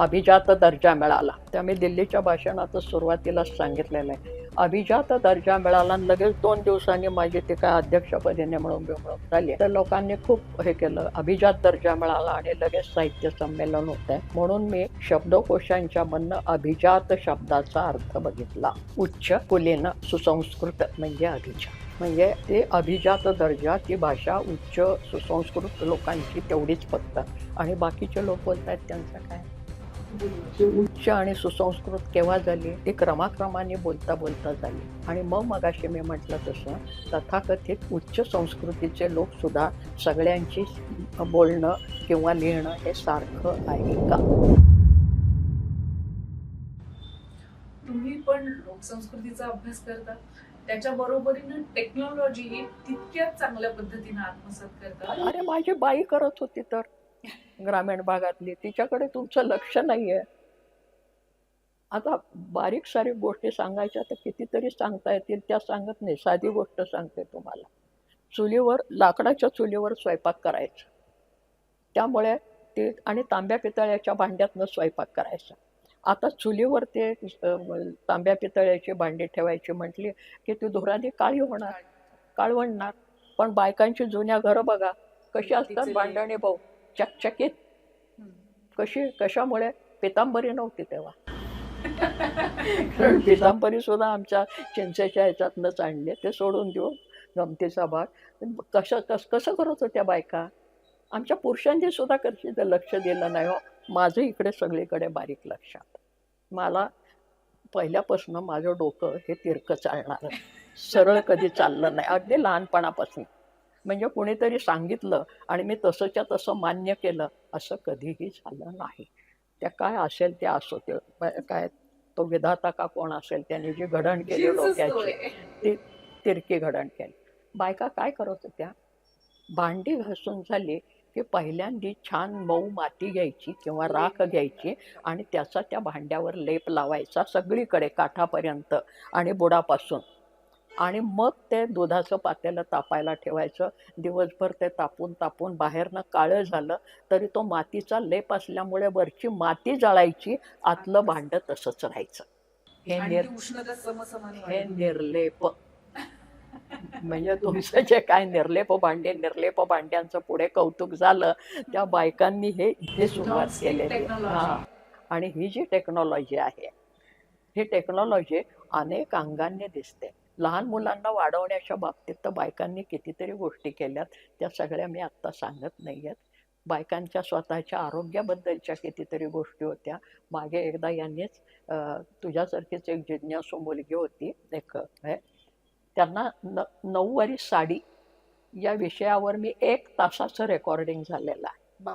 अभिजात दर्जा मिळाला. त्या मी दिल्लीच्या भाषणातच सुरुवातीलाच सांगितलेलं आहे. अभिजात दर्जा मिळाला आणि लगेच दोन दिवसांनी माझी ते काय अध्यक्षपदी नेमणूक बिमणूक झाली. तर लोकांनी खूप हे केलं. अभिजात दर्जा मिळाला आणि लगेच साहित्य संमेलन होत. आहे म्हणून मी शब्दकोशांच्या मधनं अभिजात शब्दाचा अर्थ बघितला. उच्च कुलीन सुसंस्कृत म्हणजे अभिजात. म्हणजे ते अभिजात दर्जा ती भाषा उच्च सुसंस्कृत लोकांची तेवढीच फक्त. आणि बाकीचे लोक बोलतात त्यांचं काय? उच्च आणि सुसंस्कृत केव्हा झाली ती क्रमाक्रमाने बोलता बोलता झाली. आणि मग मगाशी मी म्हटलं तसं तथाकथित उच्च संस्कृतीचे लोक सुद्धा सगळ्यांची बोलणं किंवा लिहिणं हे सारखं आहे का? तुम्ही पण लोकसंस्कृतीचा अभ्यास करता. त्याच्या बरोबरीनं टेक्नॉलॉजी ही तितक्याच चांगल्या पद्धतीने आत्मसात करता. अरे माझी बाई करत होती तर. ग्रामीण भागातली. तिच्याकडे तुमचं लक्ष नाही आहे आता बारीक सारीक गोष्टी सांगायच्या तर कितीतरी सांगता येतील. त्या सांगत नाही. साधी गोष्ट सांगते तुम्हाला. चुलीवर लाकडाच्या चुलीवर स्वयंपाक करायचा. त्यामुळे ते आणि तांब्या पितळ्याच्या भांड्यातनं स्वयंपाक करायचा. आता चुलीवर ते तांब्या पितळ्याची भांडी ठेवायची म्हटली की ती धुराने काळी होणार. काळवणणार पण बायकांची जुन्या घरं बघा. कशी असतात मातीचे भांडणे भाऊ? चकचकीत कशी कशामुळे? पितांबरी नव्हती तेव्हा. कारण पितांबरी सुद्धा आमच्या चिंचेच्या ह्याच्यातनंच आणले. ते सोडून देऊ गमतीचा भाग. कसं कस कसं करत होत्या बायका? आमच्या पुरुषांनी सुद्धा कधी ते लक्ष दिलं नाही हो. माझं इकडे सगळीकडे बारीक लक्षात. मला पहिल्यापासून माझं डोकं हे तिरकं चालणार. सरळ कधी चाललं नाही. अगदी लहानपणापासून. म्हणजे कुणीतरी सांगितलं आणि मी तसंच्या तसं मान्य केलं असं कधीही झालं नाही. त्या काय असेल ते असो ते. काय तो विधाता का कोण असेल? त्याने जी घडण केली डोक्याची. ती तिरकी घडण केली. बायका काय करत होत्या? भांडी घासून झाली की पहिल्यांदी छान मऊ माती घ्यायची किंवा राख घ्यायची आणि त्याचा त्या भांड्यावर लेप लावायचा सगळीकडे काठापर्यंत आणि बुडापासून. आणि मग ते दुधाचं पातेलं तापायला ठेवायचं. दिवसभर ते तापून तापून बाहेरनं काळं झालं तरी तो मातीचा लेप असल्यामुळे वरची माती जळायची आतलं भांडं तसंच राहायचं. हे निर हे. निर्लेप. म्हणजे तुमचं जे काय निर्लेप भांडे निर्लेप भांड्यांचं पुढे कौतुक झालं त्या बायकांनी हे इथे सुरुवात केलेली. हा. आणि ही जी टेक्नॉलॉजी आहे ही टेक्नॉलॉजी अनेक अंगांनी दिसते. लहान मुलांना वाढवण्याच्या बाबतीत तर बायकांनी कितीतरी गोष्टी केल्यात त्या सगळ्या मी आत्ता सांगत नाही आहेत बायकांच्या स्वतःच्या आरोग्याबद्दलच्या कितीतरी गोष्टी होत्या. मागे एकदा यांनीच तुझ्यासारखीच एक जिज्ञासू मुलगी होती एक त्यांना न नऊवारी साडी या विषयावर मी एक तासाचं रेकॉर्डिंग झालेलं आहे.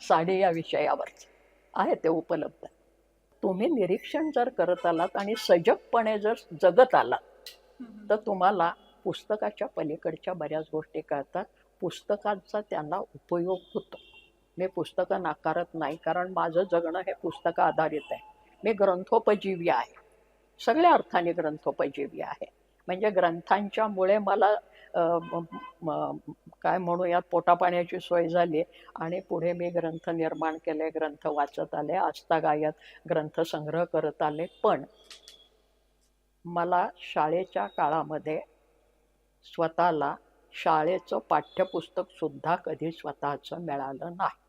साडी या विषयावरचं आहे ते उपलब्ध. तुम्ही निरीक्षण जर करत आलात आणि सजगपणे जर जगत आलात तर तुम्हाला पुस्तकाच्या पलीकडच्या बऱ्याच गोष्टी कळतात. पुस्तकांचा त्यांना उपयोग होतो. मी पुस्तकं नाकारत नाही कारण माझं जगणं हे पुस्तकं आधारित आहे. मी ग्रंथोपजीवी आहे. सगळ्या अर्थाने ग्रंथोपजीवी आहे. म्हणजे ग्रंथांच्यामुळे मला काय म्हणू यात काय म्हणूयात पोटापाण्याची सोय झाली आणि पुढे मी ग्रंथ निर्माण केले ग्रंथ वाचत आले आजतागायत ग्रंथसंग्रह करत आले. पण मला शाळेच्या काळामध्ये स्वतःला शाळेचं पाठ्यपुस्तक सुद्धा कधी स्वतःचं मिळालं नाही.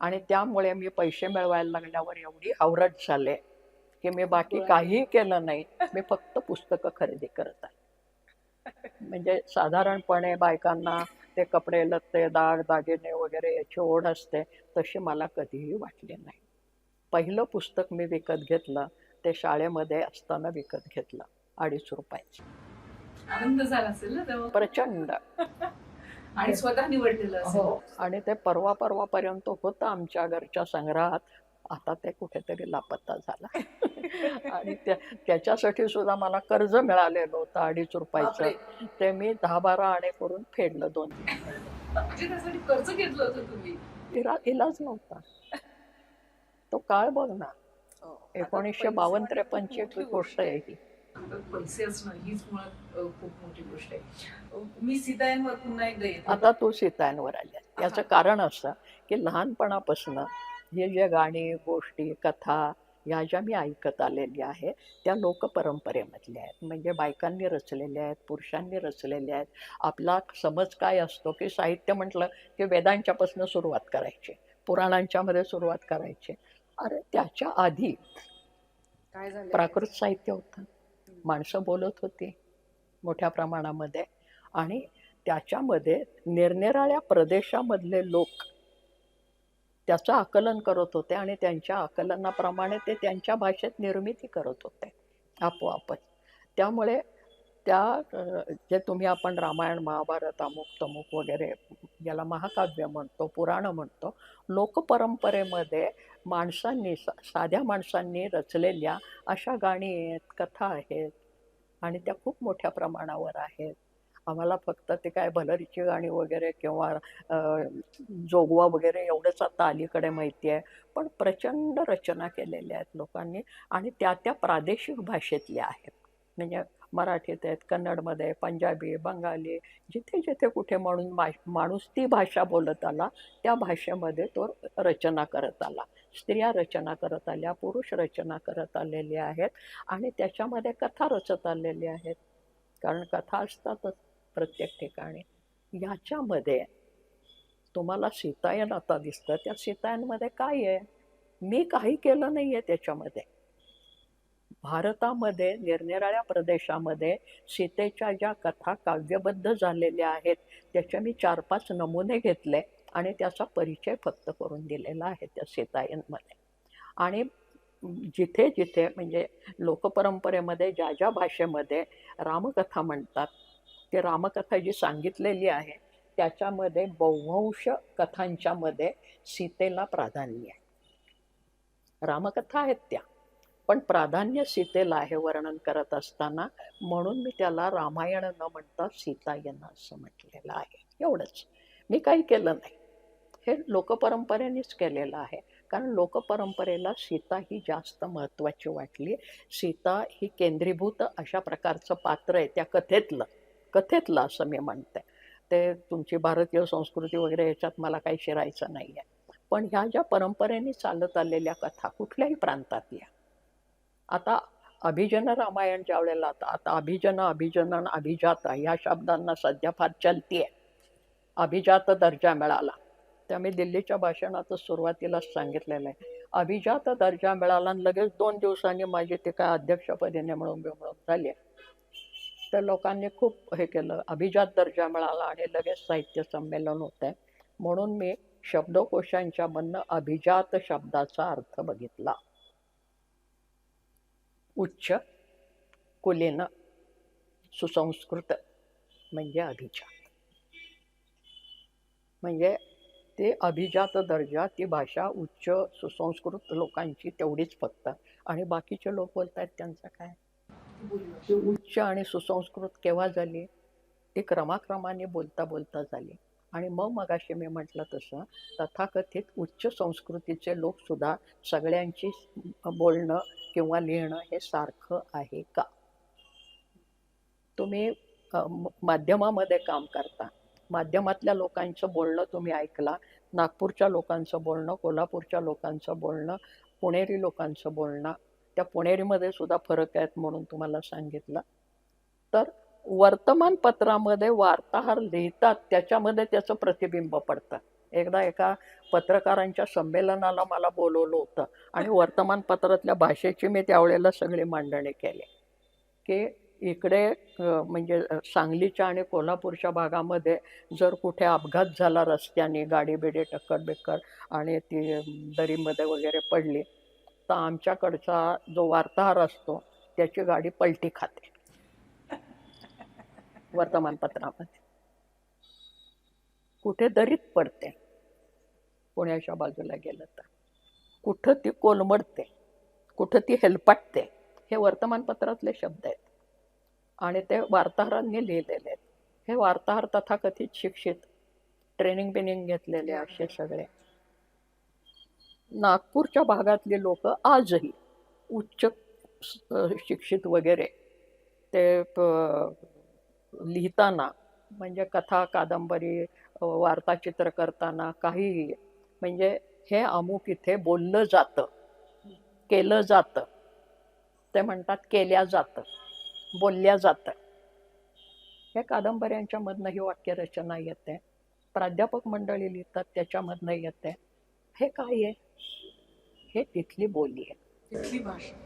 आणि त्यामुळे मी पैसे मिळवायला लागल्यावर एवढी आवरट झाले की मी बाकी काहीही केलं नाही. मी फक्त पुस्तकं खरेदी करत आहे. म्हणजे साधारणपणे बायकांना ते कपडे लत्ते दाग दागिने वगैरे याची ओढ असते तशी मला कधीही वाटली नाही. पहिलं पुस्तक मी विकत घेतलं ते शाळेमध्ये असताना विकत घेतलं अडीच रुपयाचं. आनंद झाला असेल ना प्रचंड. आणि स्वतः निवडलेलं हो आणि ते परवा परवापर्यंत होतं आमच्या घरच्या संग्रहात. आता ते कुठेतरी लापता झाला. आणि त्या त्याच्यासाठी सुद्धा मला कर्ज मिळालेलं होतं अडीच रुपयाचं. ते मी दहा बारा आणे करून फेडलं दोन म्हणजे कर्ज घेतलं होतं तुम्ही. इला इलाज नव्हता. तो काळ बघ ना. एकोणीसशे बावन्न त्रेपन्नची एक गोष्ट आहे ही. पैसे असणं हीच मुळात खूप मोठी गोष्ट आहे. मी सीतायनवर पुन्हा एकदा येते. आता तो सीतायनवर आल्या याचं कारण असं की लहानपणापासून हे जे गाणी गोष्टी कथा या ज्या मी ऐकत आलेल्या आहे त्या लोकपरंपरेमधल्या आहेत. म्हणजे बायकांनी रचलेल्या आहेत पुरुषांनी रचलेल्या आहेत. आपला समज काय असतो की साहित्य म्हटलं की वेदांच्यापासून सुरुवात करायची पुराणांच्यामध्ये सुरुवात करायची. अरे त्याच्या आधी काय झालं? प्राकृत साहित्य होतं. माणसं बोलत होती मोठ्या प्रमाणामध्ये आणि त्याच्यामध्ये निरनिराळ्या प्रदेशामधले लोक त्याचं आकलन करत होते आणि त्यांच्या आकलनाप्रमाणे ते त्यांच्या भाषेत निर्मिती करत होते आपोआपच. त्यामुळे त्या जे तुम्ही आपण रामायण महाभारत अमुक तमुक वगैरे ज्याला महाकाव्य म्हणतो पुराणं म्हणतो लोकपरंपरेमध्ये माणसांनी सा साध्या माणसांनी रचलेल्या अशा गाणी आहेत कथा आहेत आणि त्या खूप मोठ्या प्रमाणावर आहेत. आम्हाला फक्त ते काय भलरीची गाणी वगैरे किंवा जोगवा वगैरे एवढंच आता अलीकडे माहिती आहे पण प्रचंड रचना केलेल्या आहेत लोकांनी आणि त्या त्या प्रादेशिक भाषेतल्या आहेत. म्हणजे मराठीत आहेत कन्नडमध्ये आहे पंजाबी बंगाली जिथे जिथे कुठे म्हणून मा माणूस ती भाषा बोलत आला त्या भाषेमध्ये तो रचना करत आला. स्त्रिया रचना करत आल्या पुरुष रचना करत आलेले आहेत आणि त्याच्यामध्ये कथा रचत आलेले आहेत. कारण कथा असतातच प्रत्येक ठिकाणी. याच्यामध्ये तुम्हाला सीतायन आता दिसतं. त्या सीतायनमध्ये काय आहे? मी काही केलं नाही आहे त्याच्यामध्ये. भारतामध्ये निरनिराळ्या प्रदेशामध्ये सीतेच्या ज्या कथा काव्यबद्ध झालेल्या आहेत त्याचे मी चार पाच नमुने घेतले आणि त्याचा परिचय फक्त करून दिलेला आहे त्या सीतायनमध्ये आणि जिथे जिथे म्हणजे लोकपरंपरेमध्ये ज्या ज्या भाषेमध्ये रामकथा म्हणतात ते रामकथा जी सांगितलेली आहे त्याच्यामध्ये बहुवंश कथांच्यामध्ये सीतेला प्राधान्य आहे. रामकथा आहेत त्या. पण प्राधान्य सीतेला आहे वर्णन करत असताना म्हणून मी त्याला रामायण न म्हणता सीतायन असं म्हटलेलं आहे. एवढंच. मी काही केलं नाही. हे लोकपरंपरेनेच केलेलं आहे. कारण लोकपरंपरेला सीता ही जास्त महत्त्वाची वाटली. सीता ही केंद्रीभूत अशा प्रकारचं पात्र आहे त्या कथेतलं. कथेतलं असं मी म्हणते. ते तुमची भारतीय संस्कृती वगैरे याच्यात मला काही शिरायचं नाही आहे पण ह्या ज्या परंपरेने चालत आलेल्या कथा कुठल्याही प्रांतातल्या आता अभिजन रामायण ज्या वेळेला आता आता अभिजन अभिजनन अभिजात ह्या शब्दांना सध्या फार चलती आहे. अभिजात दर्जा मिळाला. त्या मी दिल्लीच्या भाषणातच सुरुवातीलाच सांगितलेलं आहे. अभिजात दर्जा मिळाला आणि लगेच दोन दिवसांनी माझी ते काय अध्यक्षपदी नेमणूक बिमणूक झाली तर लोकांनी खूप हे केलं. अभिजात दर्जा मिळाला आणि लगेच साहित्य संमेलन होत आहे. म्हणून मी शब्दकोशांच्या मधनं अभिजात शब्दाचा अर्थ बघितला. उच्च कुलीन सुसंस्कृत म्हणजे अभिजात. म्हणजे ते अभिजात दर्जा ती भाषा उच्च सुसंस्कृत लोकांची तेवढीच फक्त. आणि बाकीचे लोक बोलत आहेत त्यांचं काय? उच्च आणि सुसंस्कृत केव्हा झाली? ती क्रमाक्रमाने बोलता बोलता झाली. आणि मग मगाशी मी म्हटलं तसं तथाकथित उच्च संस्कृतीचे लोकसुद्धा सगळ्यांची बोलणं किंवा लिहिणं हे सारखं आहे का? तुम्ही माध्यमामध्ये काम करता. माध्यमातल्या लोकांचं बोलणं तुम्ही ऐकला. नागपूरच्या लोकांचं बोलणं कोल्हापूरच्या लोकांचं बोलणं पुणेरी लोकांचं बोलणं त्या पुणेरीमध्ये सुद्धा फरक आहेत म्हणून तुम्हाला सांगितलं. तर वर्तमानपत्रामध्ये वार्ताहर लिहितात त्याच्यामध्ये त्याचं प्रतिबिंब पडतं. एकदा एका पत्रकारांच्या संमेलनाला मला बोलवलं होतं. आणि वर्तमानपत्रातल्या भाषेची मी त्यावेळेला सगळी मांडणी केली. की इकडे म्हणजे सांगलीच्या आणि कोल्हापूरच्या भागामध्ये जर कुठे अपघात झाला रस्त्याने गाडी बिडी टक्कर बिक्कर आणि ती दरीमध्ये वगैरे पडली तर आमच्याकडचा जो वार्ताहर असतो त्याची गाडी पलटी खाते. वर्तमानपत्रामध्ये. कुठे दरीत पडते. पुण्याच्या बाजूला गेलं तर. कुठं ती कोलमडते कुठं ती हेलपाटते हे वर्तमानपत्रातले शब्द आहेत. आणि ते वार्ताहरांनी लिहिलेले आहेत. हे वार्ताहर तथाकथित शिक्षित ट्रेनिंग बिनिंग घेतलेले असे सगळे. नागपूरच्या भागातली लोक आजही उच्च शिक्षित वगैरे ते लिहिताना म्हणजे कथा कादंबरी वार्ताचित्र करताना काहीही म्हणजे हे अमुक इथे बोललं जातं. केलं जातं. ते म्हणतात केल्या जातं बोलल्या जातं. हे कादंबऱ्यांच्या मधनं ही वाक्यरचना येते. प्राध्यापक मंडळी लिहितात त्याच्यामधनं येते. हे काय आहे? हे तिथली बोली आहे. तिथली भाषा.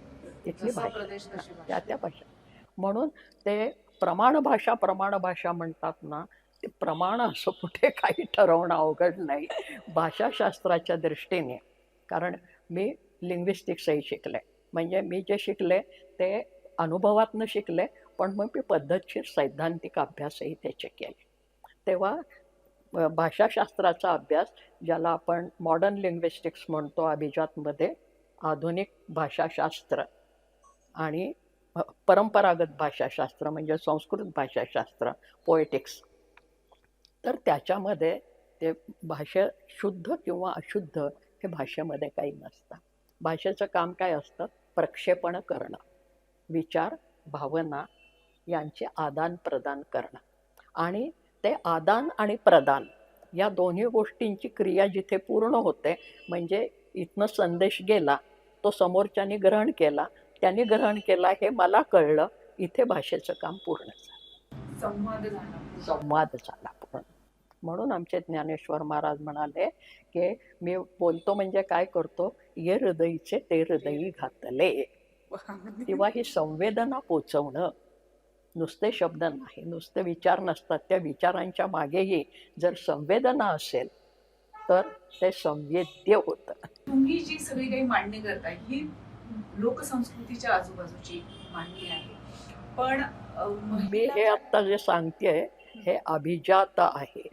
तिथली भाषा. त्या भाषा. त्या भाषा. म्हणून ते प्रमाण भाषा प्रमाण भाषा म्हणतात ना प्रमाण असं कुठे काही ठरवणं अवघड नाही. भाषाशास्त्राच्या दृष्टीने कारण मी लिंग्विस्टिक्सही शिकले. म्हणजे मी जे शिकले ते अनुभवातनं शिकले पण मग मी पद्धतशीर सैद्धांतिक अभ्यासही त्याचे केले. तेव्हा भाषाशास्त्राचा अभ्यास ज्याला आपण मॉडर्न लिंग्विस्टिक्स म्हणतो अभिजातमध्ये आधुनिक भाषाशास्त्र आणि परंपरागत भाषाशास्त्र म्हणजे संस्कृत भाषाशास्त्र पोएटिक्स तर त्याच्यामध्ये ते भाषा शुद्ध किंवा अशुद्ध हे भाषेमध्ये काही नसतं. भाषेचं काम काय असतं? प्रक्षेपण करणं. विचार भावना यांचे आदान प्रदान करणं. आणि ते आदान आणि प्रदान या दोन्ही गोष्टींची क्रिया जिथे पूर्ण होते म्हणजे इथनं संदेश गेला तो समोरच्यानी ग्रहण केला त्यांनी ग्रहण केला हे मला कळलं इथे भाषेचं काम पूर्ण झालं. संवाद झाला. संवाद झाला पूर्ण. म्हणून आमचे ज्ञानेश्वर महाराज म्हणाले की मी बोलतो म्हणजे काय करतो? ये हृदयीचे ते हृदयी घातले. किंवा ही संवेदना पोचवणं. नुसते शब्द नाही नुसते विचार नसतात. त्या विचारांच्या मागेही जर संवेदना असेल तर ते संवेद्य होतं. तुम्ही जी सगळी काही मांडणी करताय ही लोकसंस्कृतीच्या आजूबाजूची मांडणी आहे. पण मी हे आत्ता जे सांगते हे अभिजात आहे.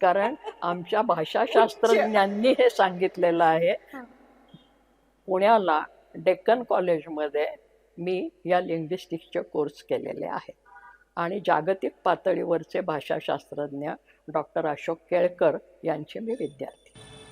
कारण आमच्या भाषाशास्त्रज्ञांनी हे सांगितलेलं आहे. पुण्याला डेक्कन कॉलेजमध्ये मी या लिंग्विस्टिक्सचे कोर्स केलेले आहेत आणि जागतिक पातळीवरचे भाषाशास्त्रज्ञ डॉक्टर अशोक केळकर यांचे मी विद्यार्थी.